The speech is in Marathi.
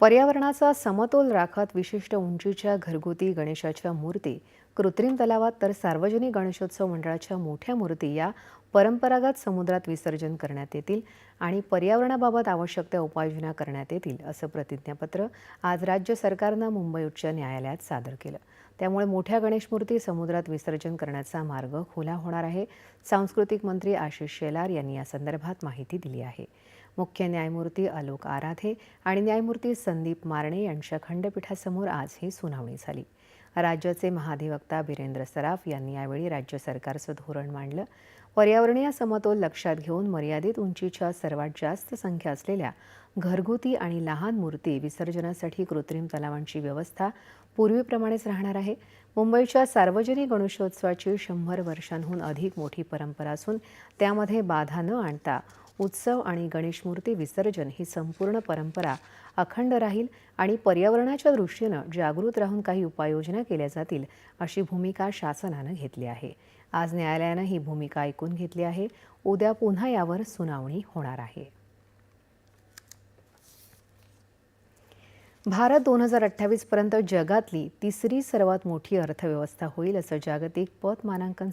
पर्यावरणाचा समतोल राखत विशिष्ट उंचीच्या घरगुती गणेशाच्या मूर्ती कृत्रिम तलावात तर सार्वजनिक गणेशोत्सव मंडळाच्या मोठ्या मूर्ती या परंपरागत समुद्रात विसर्जन करण्यात येतील आणि पर्यावरणाबाबत आवश्यक त्या उपाययोजना करण्यात येतील असं प्रतिज्ञापत्र आज राज्य सरकारनं मुंबई उच्च न्यायालयात सादर केलं. त्यामुळे मोठ्या गणेश मूर्ती समुद्रात विसर्जन करण्याचा मार्ग खुला होणार आहे. सांस्कृतिक मंत्री आशिष शेलार यांनी या संदर्भात माहिती दिली आहे. मुख्य न्यायमूर्ती आलोक आराधे आणि न्यायमूर्ती संदीप मारणे यांच्या खंडपीठासमोर आज ही सुनावणी झाली. राज्याचे महाधिवक्ता बिरेंद्र सराफ यांनी यावेळी राज्य सरकारचं धोरण मांडलं. पर्यावरणीय समतोल लक्षात घेऊन मर्यादित उंचीच्या सर्वात जास्त संख्या असलेल्या घरगुती आणि लहान मूर्ती विसर्जनासाठी कृत्रिम तलावांची व्यवस्था पूर्वीप्रमाणेच राहणार आहे. मुंबईच्या सार्वजनिक गणेशोत्सवाची शंभर वर्षांहून अधिक मोठी परंपरा असून त्यामध्ये बाधा न आणता उत्सव आणि गणेश मूर्ती विसर्जन ही संपूर्ण परंपरा अखंड राहील आणि पर्यावरणाच्या दृष्टीनं जागृत राहून काही उपाययोजना केल्या जातील अशी भूमिका शासनानं घेतली आहे. आज न्यायालयानं ही भूमिका ऐकून घेतली आहे. उद्या पुन्हा यावर सुनावणी होणार आहे. भारत दोन हजार अठ्ठावीस पर्यंत जगातली तिसरी सर्वात मोठी अर्थव्यवस्था होईल असं जागतिक पत मानांकन